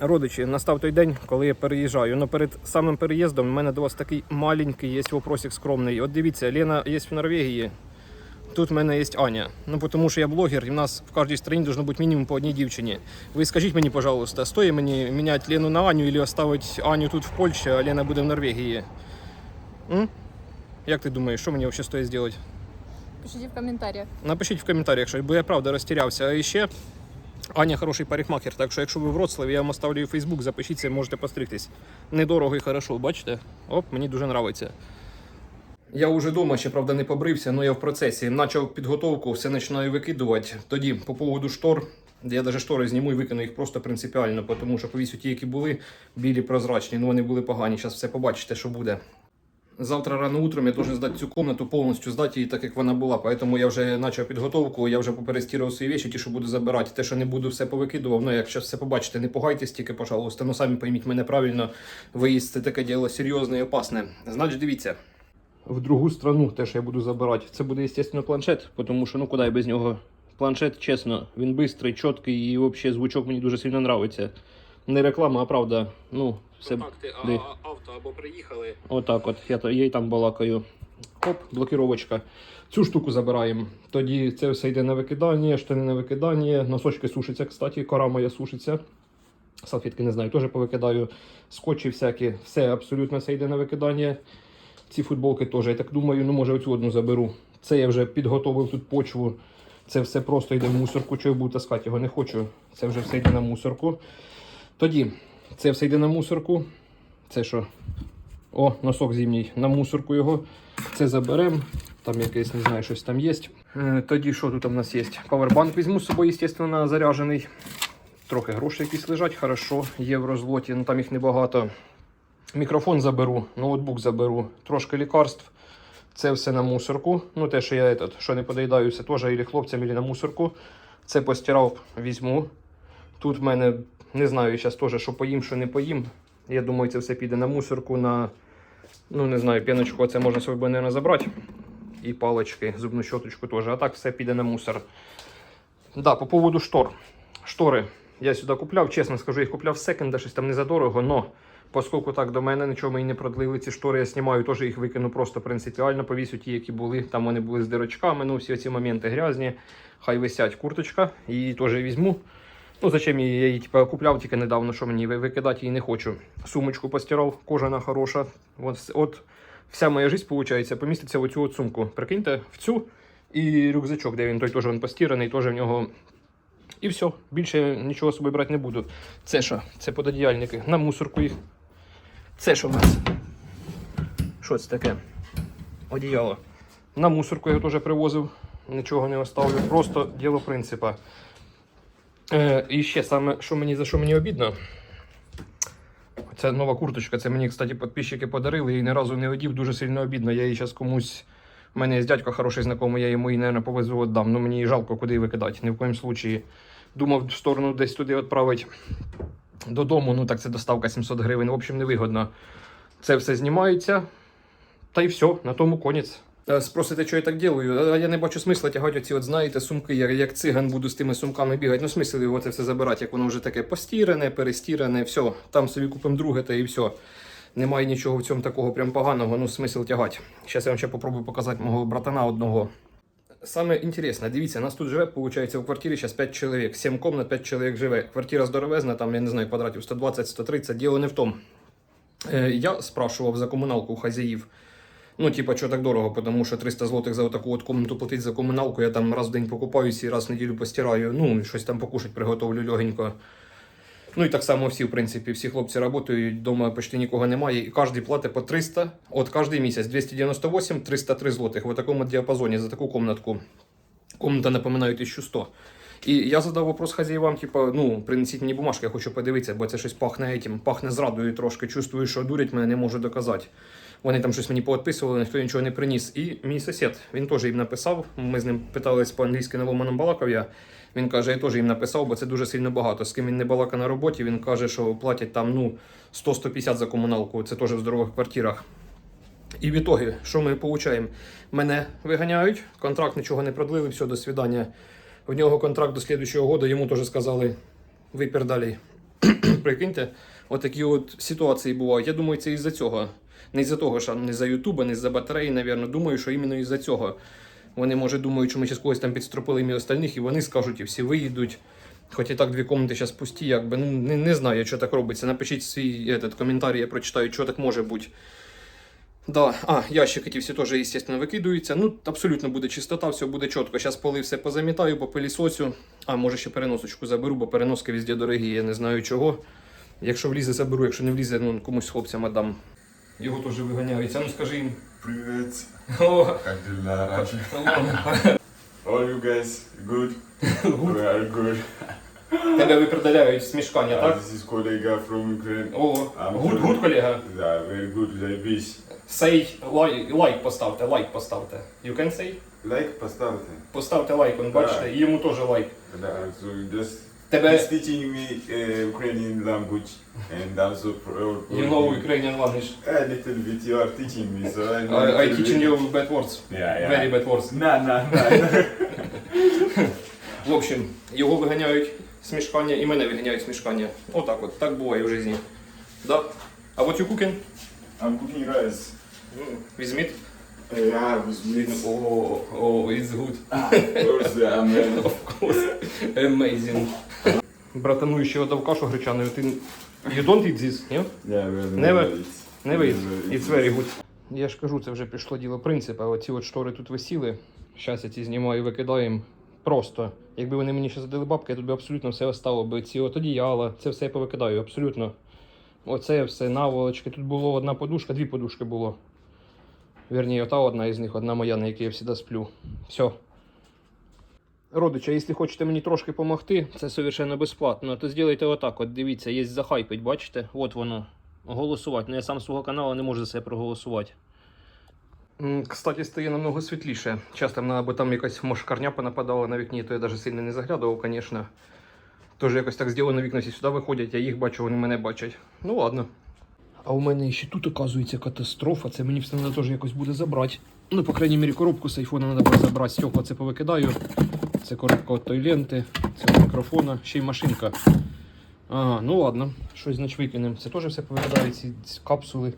Родичі, настав той день, коли я переїжджаю. Но перед самим переїздом в мене до вас такий маленький є вопросик скромний. От дивіться, Лена є в Норвегії. Тут в мене є Аня. Ну тому що я блогер, і в нас в кожній країні должно бути мінімум по одній дівчині. Ви скажіть мені, пожалуйста, стоїть мені міняти Лену на Аню або оставити Аню тут в Польщі, а Лена буде в Норвегії? М? Як ти думаєш, що мені взагалі стоїть зробити? Пишіть в коментарях. Напишіть в коментарях, бо я правда розтірявся. А ще Аня хороший парикмахер, так що якщо ви в Вроцлаві, я вам оставлю Фейсбук, запишіться, можете постригтись. Недорого і хорошо, бачите? Оп, мені дуже подобається. Я вже вдома, ще правда не побрився, але я в процесі. Почав підготовку, все починаю викидувати. Тоді по поводу штор. Я навіть штори зніму і викину їх просто принципіально, тому що повісю ті, які були білі прозрачні, ну вони були погані. Зараз все побачите, що буде. Завтра рано утром я должен здати цю комнату, повністю здати її так, як вона була. Поэтому я вже почав підготовку, я вже поперестірував свої речі, ті, що буду забирати. Те, що не буду, все повикидував. Ну, як зараз все побачите, не пугайтесь тільки, пожалуйста. Ну самі пойміть мене правильно. Виїзд це таке діло серйозне і опасне. Значить, дивіться. В другу страну те, що я буду забирати, це буде, звісно, планшет, тому що ну куди я без нього. Планшет, чесно, він швидкий, чіткий і взагалі звучок мені дуже сильно подобається. Не реклама, а правда. Ну, все. Контакти а, авто або приїхали. Отак от, я, я і там балакаю. Хоп, блокіровочка. Цю штуку забираємо. Тоді це все йде на викидання, штани на викидання. Носочки сушаться, кстати, кора моя сушиться. Салфетки не знаю, теж повикидаю. Скотчі всякі, все абсолютно все йде на викидання. Ці футболки теж, я так думаю, ну може оцю одну заберу. Це я вже підготовив тут почву. Це все просто йде в мусорку, що я буду таскати його не хочу. Це вже все йде на мусорку. Тоді це все йде на мусорку. Це що? О, носок зимній. На мусорку його. Це заберемо. Там якесь, не знаю, щось там є. Е, Тоді що тут у нас є? Павербанк візьму з собою, звісно, заряджений. Трохи грошей якісь лежать, хорошо, є в ну там їх небагато. Мікрофон заберу, ноутбук заберу, трошки лікарств. Це все на мусорку. Ну, те, що я этот, що не подоїдаюся, теж і хлопцям, і на мусорку. Це постирав, візьму. Тут в мене не знаю зараз теж, що поїм, що не поїм. Я думаю, це все піде на мусорку, на ну не знаю, п'яночку це можна собі, мабуть, забрати. І палички, зубну щоточку теж. А так все піде на мусор. Да, по поводу штор. Штори я сюди купляв, чесно скажу, їх купляв в секонда, щось там не задорого, но Поскольку так до мене нічого мені не продлили ці штори, я знімаю, теж їх викину просто принципіально, повісю ті, які були. Там вони були з дирочками, ну всі ці моменти грязні. Хай висять курточка, її теж візьму. Ну, зачем я її типу, купляв тільки недавно, що мені викидати її не хочу. Сумочку постирав, кожана хороша. От, от вся моя життя, виходить, поміститься в оцю от сумку. Прикиньте, в цю і рюкзачок, де він той теж він постіраний, теж в нього. І все, більше нічого з собою брати не буду. Це що? Це пододіяльники. На мусорку їх. Це що в нас? Що це таке? Одіяло. На мусорку я теж привозив, нічого не оставлю. Просто діло принципа. Е, і ще саме, що мені за що мені обідно. Це нова курточка. Це мені, кстати, підписчики подарили і ні разу не одів. Дуже сильно обідно. Я її зараз комусь. У мене є дядько хороший знайомий, я йому її, мабуть, повезу віддам. Ну мені її жалко, куди її викидати. Ні в коїм случаї. Думав в сторону десь туди відправити додому. Ну так це доставка 700 гривень. В общем, невигодно. Це все знімається. Та й все, на тому конець. Е, Спросите, що я так ділаю? Я не бачу смисла тягати оці, от знаєте, сумки. Я як циган буду з тими сумками бігати. Ну, смисл його це все забирати, як воно вже таке постіране, перестіране, все. Там собі купимо друге та і все. Немає нічого в цьому такого прям поганого, ну смисл тягати. Зараз я вам ще попробую показати мого братана одного. Саме інтересне, дивіться, нас тут живе, виходить, в квартирі зараз 5 чоловік, 7 комнат, 5 чоловік живе. Квартира здоровезна, там, я не знаю, квадратів 120-130, діло не в тому. Е, я спрашував за комуналку у хазяїв. Ну, типа, що так дорого, тому що 300 злотих за таку от комнату платить за комуналку, я там раз в день покупаюся і раз в неділю постираю. Ну, щось там покушать, приготовлю легенько. Ну і так само всі, в принципі, всі хлопці працюють, вдома почти нікого немає, і кожен платить по 300, от кожен місяць 298, 303 злотих в такому діапазоні за таку комнатку. Комната, напоминаю, 1100. І я задав вопрос хазяївам, типу, ну, принесіть мені бумажки, я хочу подивитися, бо це щось пахне этим, пахне зрадою трошки. Чувствую, що дурять мене, не можу доказати. Вони там щось мені поотписували, ніхто нічого не приніс. І мій сусід, він теж їм написав. Ми з ним питались по-англійськи на ломаном балакав я. Він каже, я теж їм написав, бо це дуже сильно багато. З ким він не балака на роботі, він каже, що платять там ну, 100-150 за комуналку, це теж в здорових квартирах. І в ітогі, що ми отримуємо? Мене виганяють, контракт нічого не продлили, все, до свидання. В нього контракт до слідчого року, йому теж сказали, випір далі. Прикиньте, отакі от ситуації бувають. Я думаю, це із-за цього. Не із-за того, що не за Ютуба, не за батареї, навірно. Думаю, що іменно із-за цього. Вони, може, думають, що ми зараз когось там підстропили і остальних, і вони скажуть, і всі виїдуть. Хоч і так дві комнати зараз пусті, якби ну, не, не знаю, що так робиться. Напишіть свій этот, коментар, я прочитаю, що так може бути. Да, а, ящики ті всі теж, естественно, викидаються. Ну, абсолютно буде чистота, все буде чітко. Зараз поли все позамітаю, попилісосю. А, може ще переносочку заберу, бо переноски везде дорогі, я не знаю чого. Якщо влізе, заберу, якщо не влізе, ну комусь хлопцям отдам. Його теж виганяються. Ну скажи їм. Привет. О, Как дела? All you guys good? good. We are good. Тебе випродаляють з мішкання, так? this is colleague from Ukraine. О, А, гуд, good. колега. Yeah, very good. They wish. Сей лайк, лайк поставте, лайк поставте. You can say? Like поставте. Поставте лайк, он бачите, і йому теж лайк. Да, so just Тебе he's teaching me uh, Ukrainian language and also pro- you know Ukrainian language. a little bit you are teaching me, so I know. I, I teaching you bad words. Yeah, yeah. Very bad words. Nah, nah, nah. В общем, його виганяють з мішкання і мене виганяють з мішкання. Отак от, так буває в житті. Да? А what you cooking? I'm cooking rice. Візьміть. Yeah, with meat. О, о, it's good. Ah, Of course, yeah, man. Of course. Amazing. Братану ще дав кашу гречану. Ти... You don't eat this, ні? Yeah, well, Never? Never eat. It's very good. Я ж кажу, це вже пішло діло принципу. Оці от штори тут висіли. Зараз я ці знімаю, викидаємо. Просто. Якби вони мені ще задали бабки, я тут би абсолютно все остало би. Ці от одіяла, це все я повикидаю, абсолютно. Оце все, наволочки. Тут було одна подушка, дві подушки було. Вірні, ота одна із них, одна моя, на якій я завжди сплю. Все. Родича, якщо хочете мені трошки допомогти, це совершенно безплатно, то зробите отак. От дивіться, є захайпить, бачите? От воно. Голосувати. Ну я сам свого каналу не можу за себе проголосувати. Кстати, стає намного світліше. Часто або там якась мошкарня понападала на вікні, то я навіть сильно не заглядував, звісно. Тож якось так зроблено вікна всі сюди виходять, я їх бачу, вони мене бачать. Ну ладно. А у мене ще тут, оказується, катастрофа. Це мені все теж якось буде забрати. Ну, по крайній мірі, коробку з айфона треба забрати. Стекла це повикидаю. Це коробка від тої ленти, це мікрофона, ще й машинка. Ага, ну ладно, щось значить викинемо. Це теж все повикидаю, ці капсули.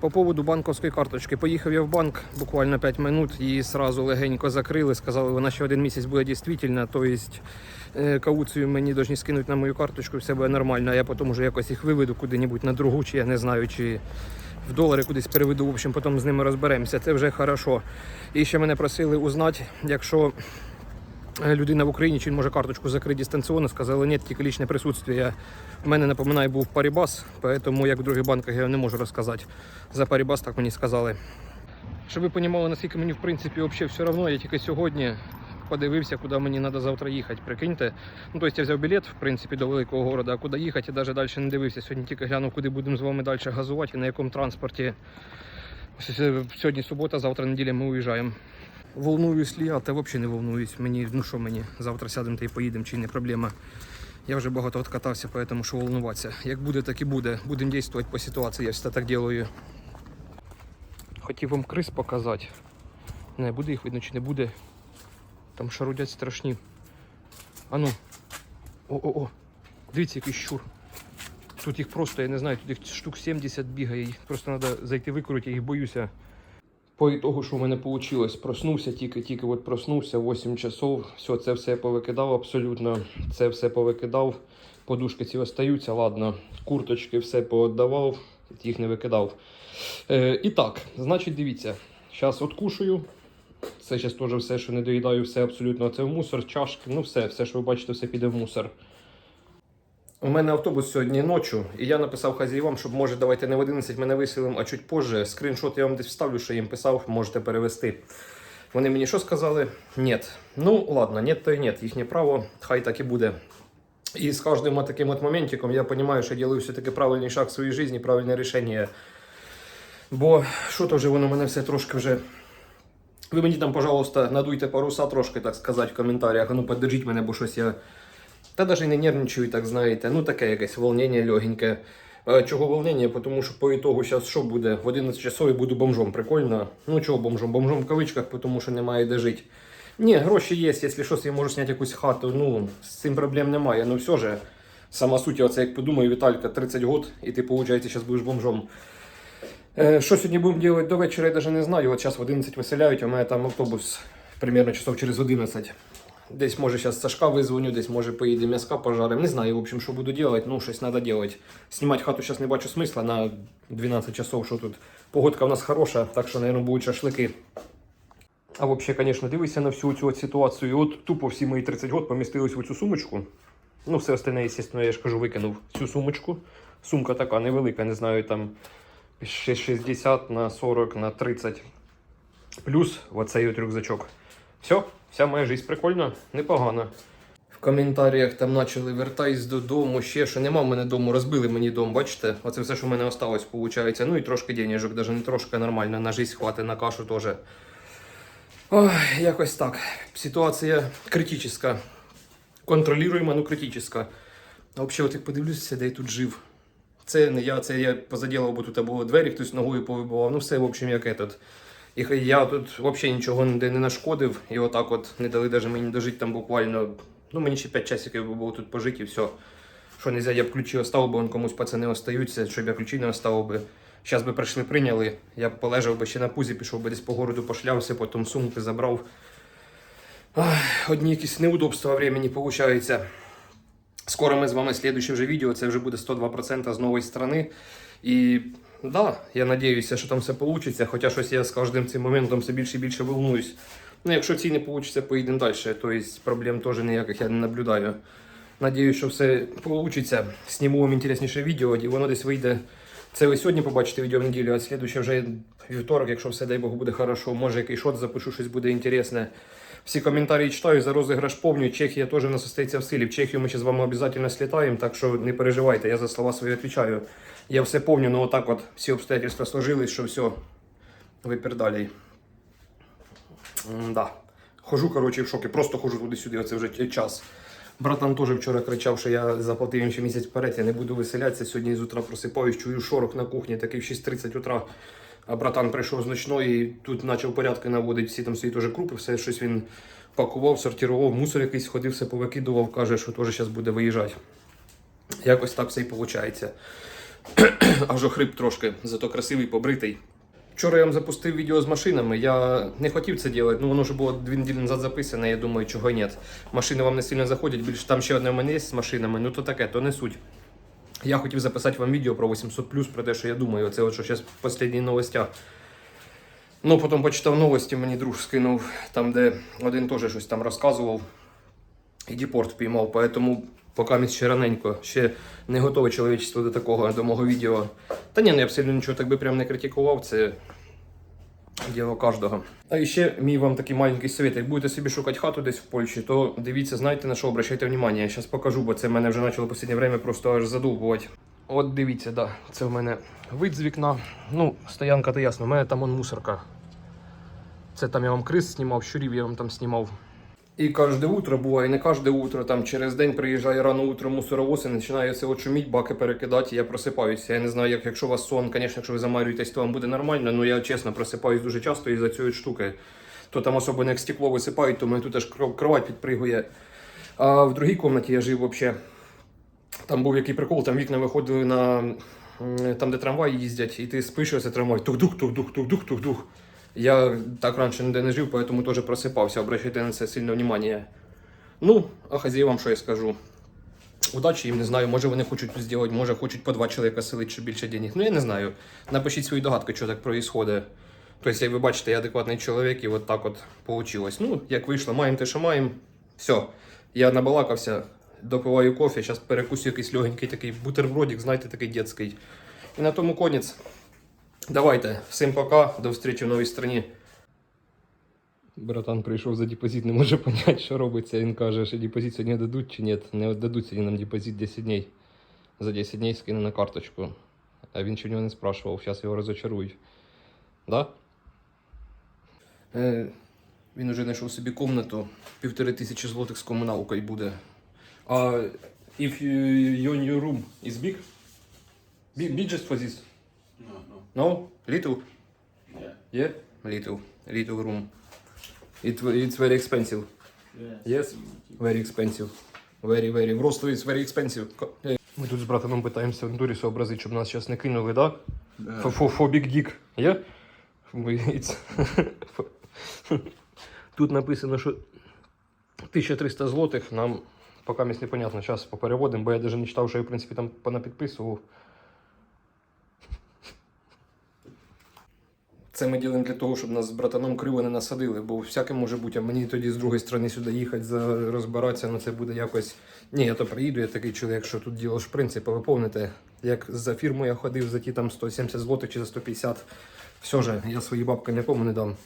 По поводу банковської карточки. Поїхав я в банк буквально 5 минут, її сразу легенько закрили. Сказали, вона ще один місяць буде дійсно. Тобто е, кауцію мені повинні скинути на мою карточку, все буде нормально, а я потім вже якось їх виведу куди-небудь на другу, чи я не знаю, чи в долари кудись переведу. В общем, потім з ними розберемося. Це вже хорошо. І ще мене просили узнати, якщо е, людина в Україні, чи він може карточку закрити дистанційно, сказали, ні, тільки лічне присутствие. У мене, напоминаю, був Парібас, тому як в других банках я не можу розказати. За Парібас так мені сказали. Щоб ви розуміли, наскільки мені в принципі взагалі все одно, я тільки сьогодні подивився, куди мені треба завтра їхати. Прикиньте. Ну, тобто я взяв білет, в принципі, до великого города, а куди їхати, я навіть далі не дивився. Сьогодні тільки глянув, куди будемо з вами далі газувати і на якому транспорті. Сьогодні субота, завтра неділя ми уїжджаємо. Волнуюсь ли я, та взагалі не волнуюсь. Мені, ну що мені, завтра сядемо та й поїдемо, чи не проблема. Я вже багато откатався, тому що волнуватися. Як буде, так і буде. Будемо діяти по ситуації, я все так роблю. Хотів вам крис показати. Не, буде їх видно чи не буде. Там шарудять страшні. Ану. О-о-о. Дивіться, який щур. Тут їх просто, я не знаю, тут їх штук 70 бігає. Їх просто треба зайти викрути, я їх боюся. По ітогу, що в мене вийшло, проснувся тільки-тільки от проснувся 8 часов. Все, це все повикидав абсолютно. Це все повикидав. Подушки ці остаються, ладно. Курточки все пооддавав, їх не викидав. Е, і так, значить, дивіться. Зараз откушую. Це зараз теж все, що не доїдаю, все абсолютно. Це в мусор, чашки, ну все, все, що ви бачите, все піде в мусор. У мене автобус сьогодні ночі, і я написав хазяївам, щоб може давайте не в 11 мене виселимо, а чуть позже. Скріншот я вам десь вставлю, що їм писав, можете перевести. Вони мені що сказали? Ні. Ну ладно, ні, то й ні, їхнє право, хай так і буде. І з кожним таким от моментиком я розумію, що я роблю все-таки правильний шаг в своїй житті, правильне рішення. Бо що то вже воно мене все трошки вже. Ви мені там, пожалуйста, надуйте паруса трошки, так сказати, в коментарях. Ну поддержіть мене, бо щось я. Та навіть не нервничаю, так знаєте. Ну таке якесь волнення легеньке. Чого волнення? Тому що по ітогу зараз що буде? В 11 часов я буду бомжом. Прикольно. Ну чого бомжом? Бомжом в кавичках, тому що немає де жити. Ні, гроші є, якщо щось, я можу зняти якусь хату. Ну, з цим проблем немає. Ну все же, Сама суть, оце як подумаю, Віталька, 30 год, і ти, виходить, зараз будеш бомжом. Е, що сьогодні будемо робити до вечора, я навіть не знаю. От зараз в 11 виселяють, у мене там автобус примерно часов через 11. Десь може зараз Сашка визвоню, десь може поїде м'яска пожарим. Не знаю, в общем, що буду робити, ну щось треба робити. Знімати хату зараз не бачу смисла на 12 часов, що тут погодка в нас хороша, так що, мабуть, будуть шашлики. А взагалі, звісно, дивися на всю цю ситуацію. От тупо всі мої 30 років помістились в цю сумочку. Ну, все остальне, звісно, я ж кажу, викинув цю сумочку. Сумка така невелика, не знаю, там 60 на 40 на 30. Плюс оцей от рюкзачок. Все, вся моя життя прикольна, непогана. В коментарях там почали вертайся додому, ще що нема в мене дому, розбили мені дом, бачите? Оце все, що в мене осталось, виходить. Ну і трошки денежок, навіть не трошки нормально, на життя хватить, на кашу теж. Ой, якось так. Ситуація критична. Контролюємо, ну критична. А взагалі, от як подивлюся, де я тут жив. Це не я, це я позаділав, бо тут було двері, хтось ногою повибивав. Ну все, в общем, як этот. І я тут взагалі нічого ніде не нашкодив, і отак от не дали даже мені дожити там буквально. Ну, мені ще 5 часиків було тут пожити і все. Що не я б ключі оставив, бо он комусь пацани остаються, щоб я ключі не оставив би. Зараз би прийшли, прийняли, я б полежав би ще на пузі, пішов би десь по городу пошлявся, потім сумки забрав. Ах, одні якісь неудобства времени виходить. Скоро ми з вами слідуюче вже відео, це вже буде 102% з нової сторони. І да, я надіюся, що там все вийде, хоча щось я з кожним цим моментом все більше і більше волнуюсь. Ну, якщо ці не вийде, поїдемо далі. Тобто проблем теж ніяких я не наблюдаю. Надіюсь, що все вийде. Сніму вам інтересніше відео, і воно десь вийде. Це ви сьогодні побачите відео в неділю, а слідуюче вже вівторок, якщо все дай Бог буде хорошо, може якийсь шот запишу, щось буде інтересне. Всі коментарі читаю, за розіграш помню. Чехія теж у нас остається в силі. В Чехію ми ще з вами обов'язково слітаємо, так що не переживайте, я за слова свої відповідаю. Я все помню, ну отак от всі обстоятельства сложились, що все, випердалій. Да. Хожу, коротше, в шокі, просто хожу туди-сюди, оце вже час. Братан теж вчора кричав, що я заплатив їм ще місяць вперед, я не буду виселятися. Сьогодні з утра просипаюсь, чую шорох на кухні, такий в 6.30 утра. А братан прийшов з ночної і тут почав порядки наводити, всі там свої теж крупи, все щось він пакував, сортував, мусор якийсь ходив, все повикидував, каже, що теж зараз буде виїжджати. Якось так все і виходить. Аж охрип трошки, зато красивий, побритий. Вчора я вам запустив відео з машинами. Я не хотів це робити, ну воно вже було дві неділі назад записане, я думаю, чого ні. Машини вам не сильно заходять, більше там ще одне в мене є з машинами, ну то таке, то не суть. Я хотів записати вам відео про 800 про те, що я думаю. Це от що зараз в останніх новостях. Ну, потім почитав новості, мені друг скинув, там, де один теж щось там розказував. І депорт впіймав, поэтому поки мені ще раненько, ще не готове чоловічество до такого, до мого відео. Та ні, ну, я б сильно нічого так би прям не критикував, це діло кожного. А ще мій вам такий маленький совет. Як будете собі шукати хату десь в Польщі, то дивіться, знаєте на що обращайте внимание. Я зараз покажу, бо це мене вже почало останнє время просто аж задовбувати. От дивіться, да, це в мене вид з вікна. Ну, стоянка то ясно, у мене там он мусорка. Це там я вам крис знімав, щурів я вам там знімав. І кожне утро буває, не кожне утро, там через день приїжджає рано утром мусоровоз і починає це от шуміть, баки перекидати, я просипаюся. Я не знаю, як якщо у вас сон, звісно, якщо ви замарюєтесь, то вам буде нормально, але я чесно просипаюсь дуже часто із-за цієї штуки. То там особо не як стекло висипають, то мене тут аж кровать підпригує. А в другій кімнаті я жив взагалі. Там був який прикол, там вікна виходили на там, де трамваї їздять, і ти спиш, і оце трамвай. Тух-дух, тух-дух, тух-дух, тух-дух. Я так раніше ніде не жив, поэтому теж просипався. Обращайте на це сильне внимание. Ну, а хазяївам що я скажу? Удачі їм не знаю, може вони хочуть зробити, може хочуть по два чоловіка селити, щоб більше денег. Ну я не знаю. Напишіть свої догадки, що так відбувається. Тобто, як ви бачите, я адекватний чоловік і от так от вийшло. Ну, як вийшло, маємо те, що маємо. Все, я набалакався, допиваю кофе, зараз перекусю якийсь легенький такий бутербродик, знаєте, такий дитячий. І на тому конець. Давайте, всім пока, до зустрічі в новій страні. Братан прийшов за депозит, не може зрозуміти, що робиться. Він каже, що депозит сьогодні дадуть чи ні. Не дадуть сьогодні нам депозит 10 днів. За 10 днів скине на карточку. А він в нього не спрашував, зараз його розочарують. Да? Е, він уже знайшов собі комнату, півтори тисячі злотих з комуналкою буде. А if you, your new room is? Big, big just for this? No, no. No? Little? Yeah. Yeah? Little. Little room. It, it's very expensive. Yes. Yes? Very expensive. Very, very. В Ростові it's very expensive. Е, Ми тут з братаном питаємося в Дурі зобразити, щоб нас зараз не кинули, да? Да. For big dick. It's- Тут написано, що 1300 злотих нам поки місць непонятно. Зараз попереводимо, бо я навіть не читав, що я, в принципі, там понапідписував. Це ми ділимо для того, щоб нас з братаном криво не насадили, бо всяке може бути, а мені тоді з другої сторони сюди їхати, розбиратися, ну це буде якось. Ні, я то приїду, я такий чоловік, що тут діло ж принципи, ви помните, як за фірму я ходив за ті там 170 злотих чи за 150. Все же, я свої бабки нікому не дам.